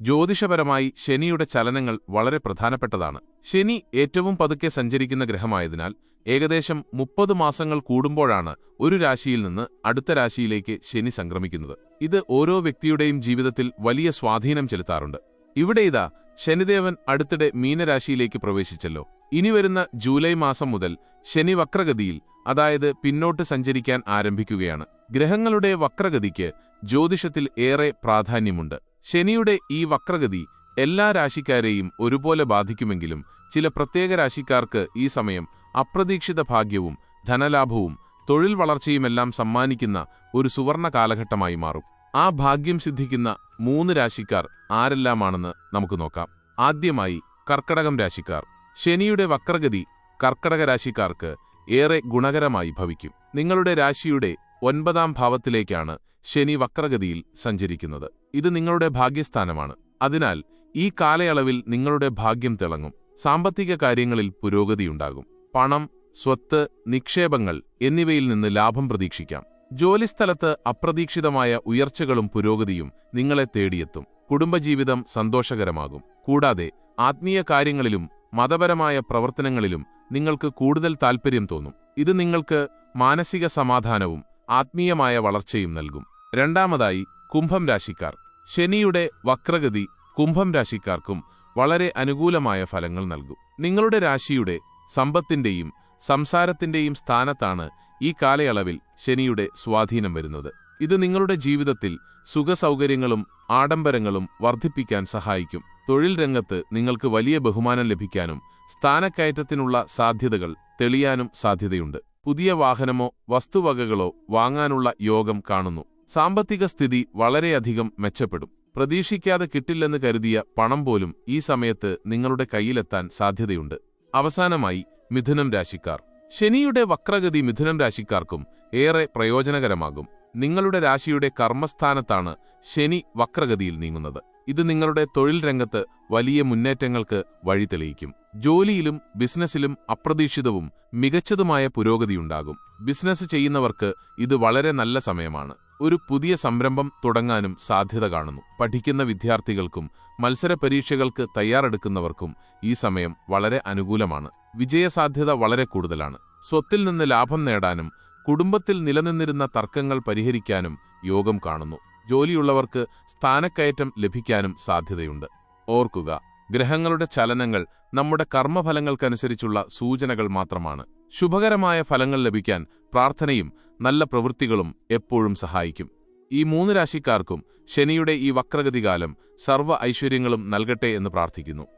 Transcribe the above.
ജ്യോതിഷപരമായി ശനിയുടെ ചലനങ്ങൾ വളരെ പ്രധാനപ്പെട്ടതാണ്. ശനി ഏറ്റവും പതുക്കെ സഞ്ചരിക്കുന്ന ഗ്രഹമായതിനാൽ ഏകദേശം മുപ്പത് മാസങ്ങൾ കൂടുമ്പോഴാണ് ഒരു രാശിയിൽ നിന്ന് അടുത്ത രാശിയിലേക്ക് ശനി സംക്രമിക്കുന്നത്. ഇത് ഓരോ വ്യക്തിയുടെയും ജീവിതത്തിൽ വലിയ സ്വാധീനം ചെലുത്താറുണ്ട്. ഇവിടെ ഇതാ ശനിദേവൻ അടുത്തിടെ മീനരാശിയിലേക്ക് പ്രവേശിച്ചല്ലോ. ഇനി വരുന്ന ജൂലൈ മാസം മുതൽ ശനി വക്രഗതിയിൽ അതായത് പിന്നോട്ട് സഞ്ചരിക്കാൻ ആരംഭിക്കുകയാണ്. ഗ്രഹങ്ങളുടെ വക്രഗതിക്ക് ജ്യോതിഷത്തിൽ ഏറെ പ്രാധാന്യമുണ്ട്. ശനിയുടെ ഈ വക്രഗതി എല്ലാ രാശിക്കാരെയും ഒരുപോലെ ബാധിക്കുമെങ്കിലും ചില പ്രത്യേക രാശിക്കാർക്ക് ഈ സമയം അപ്രതീക്ഷിത ഭാഗ്യവും ധനലാഭവും തൊഴിൽ വളർച്ചയുമെല്ലാം സമ്മാനിക്കുന്ന ഒരു സുവർണ കാലഘട്ടമായി മാറും. ആ ഭാഗ്യം സിദ്ധിക്കുന്ന മൂന്ന് രാശിക്കാർ ആരെല്ലാമാണെന്ന് നമുക്ക് നോക്കാം. ആദ്യമായി കർക്കടകം രാശിക്കാർ. ശനിയുടെ വക്രഗതി കർക്കടക രാശിക്കാർക്ക് ഏറെ ഗുണകരമായി ഭവിക്കും. നിങ്ങളുടെ രാശിയുടെ ഒൻപതാം ഭാവത്തിലേക്കാണ് ശനി വക്രഗതിയിൽ സഞ്ചരിക്കുന്നത്. ഇത് നിങ്ങളുടെ ഭാഗ്യസ്ഥാനമാണ്. അതിനാൽ ഈ കാലയളവിൽ നിങ്ങളുടെ ഭാഗ്യം തിളങ്ങും. സാമ്പത്തിക കാര്യങ്ങളിൽ പുരോഗതിയുണ്ടാകും. പണം സ്വത്ത് നിക്ഷേപങ്ങൾ എന്നിവയിൽ നിന്ന് ലാഭം പ്രതീക്ഷിക്കാം. ജോലിസ്ഥലത്ത് അപ്രതീക്ഷിതമായ ഉയർച്ചകളും പുരോഗതിയും നിങ്ങളെ തേടിയെത്തും. കുടുംബജീവിതം സന്തോഷകരമാകും. കൂടാതെ ആത്മീയ കാര്യങ്ങളിലും മതപരമായ പ്രവർത്തനങ്ങളിലും നിങ്ങൾക്ക് കൂടുതൽ താൽപ്പര്യം തോന്നും. ഇത് നിങ്ങൾക്ക് മാനസിക സമാധാനവും ആത്മീയമായ വളർച്ചയും നൽകും. രണ്ടാമതായി കുംഭം രാശിക്കാർ. ശനിയുടെ വക്രഗതി കുംഭം രാശിക്കാർക്കും വളരെ അനുകൂലമായ ഫലങ്ങൾ നൽകും. നിങ്ങളുടെ രാശിയുടെ സമ്പത്തിന്റെയും സംസാരത്തിന്റെയും സ്ഥാനത്താണ് ഈ കാലയളവിൽ ശനിയുടെ സ്വാധീനം വരുന്നത്. ഇത് നിങ്ങളുടെ ജീവിതത്തിൽ സുഖസൗകര്യങ്ങളും ആഡംബരങ്ങളും വർദ്ധിപ്പിക്കാൻ സഹായിക്കും. തൊഴിൽ രംഗത്ത് നിങ്ങൾക്ക് വലിയ ബഹുമാനം ലഭിക്കാനും സ്ഥാനക്കയറ്റത്തിനുള്ള സാധ്യതകൾ തെളിയാനും സാധ്യതയുണ്ട്. പുതിയ വാഹനമോ വസ്തുവകകളോ വാങ്ങാനുള്ള യോഗം കാണുന്നു. സാമ്പത്തിക സ്ഥിതി വളരെയധികം മെച്ചപ്പെടും. പ്രതീക്ഷിക്കാതെ കിട്ടില്ലെന്ന് കരുതിയ പണം പോലും ഈ സമയത്ത് നിങ്ങളുടെ കയ്യിലെത്താൻ സാധ്യതയുണ്ട്. അവസാനമായി മിഥുനം രാശിക്കാർ. ശനിയുടെ വക്രഗതി മിഥുനം രാശിക്കാർക്കും ഏറെ പ്രയോജനകരമാകും. നിങ്ങളുടെ രാശിയുടെ കർമ്മസ്ഥാനത്താണ് ശനി വക്രഗതിയിൽ നീങ്ങുന്നത്. ഇത് നിങ്ങളുടെ തൊഴിൽ രംഗത്ത് വലിയ മുന്നേറ്റങ്ങൾക്ക് വഴി തെളിയിക്കും. ജോലിയിലും ബിസിനസ്സിലും അപ്രതീക്ഷിതവും മികച്ചതുമായ പുരോഗതിയുണ്ടാകും. ബിസിനസ് ചെയ്യുന്നവർക്ക് ഇത് വളരെ നല്ല സമയമാണ്. ഒരു പുതിയ സംരംഭം തുടങ്ങാനും സാധ്യത കാണുന്നു. പഠിക്കുന്ന വിദ്യാർത്ഥികൾക്കും മത്സര പരീക്ഷകൾക്ക് തയ്യാറെടുക്കുന്നവർക്കും ഈ സമയം വളരെ അനുകൂലമാണ്. വിജയസാധ്യത വളരെ കൂടുതലാണ്. സ്വത്തിൽ നിന്ന് ലാഭം നേടാനും കുടുംബത്തിൽ നിലനിന്നിരുന്ന തർക്കങ്ങൾ പരിഹരിക്കാനും യോഗം കാണുന്നു. ജോലിയുള്ളവർക്ക് സ്ഥാനക്കയറ്റം ലഭിക്കാനും സാധ്യതയുണ്ട്. ഓർക്കുക ഗ്രഹങ്ങളുടെ ചലനങ്ങൾ നമ്മുടെ കർമ്മഫലങ്ങൾക്കനുസരിച്ചുള്ള സൂചനകൾ മാത്രമാണ്. ശുഭകരമായ ഫലങ്ങൾ ലഭിക്കാൻ പ്രാർത്ഥനയും നല്ല പ്രവൃത്തികളും എപ്പോഴും സഹായിക്കും. ഈ മൂന്ന് രാശിക്കാർക്കും ശനിയുടെ ഈ വക്രഗതികാലം സർവ ഐശ്വര്യങ്ങളും നൽകട്ടെ എന്ന് പ്രാർത്ഥിക്കുന്നു.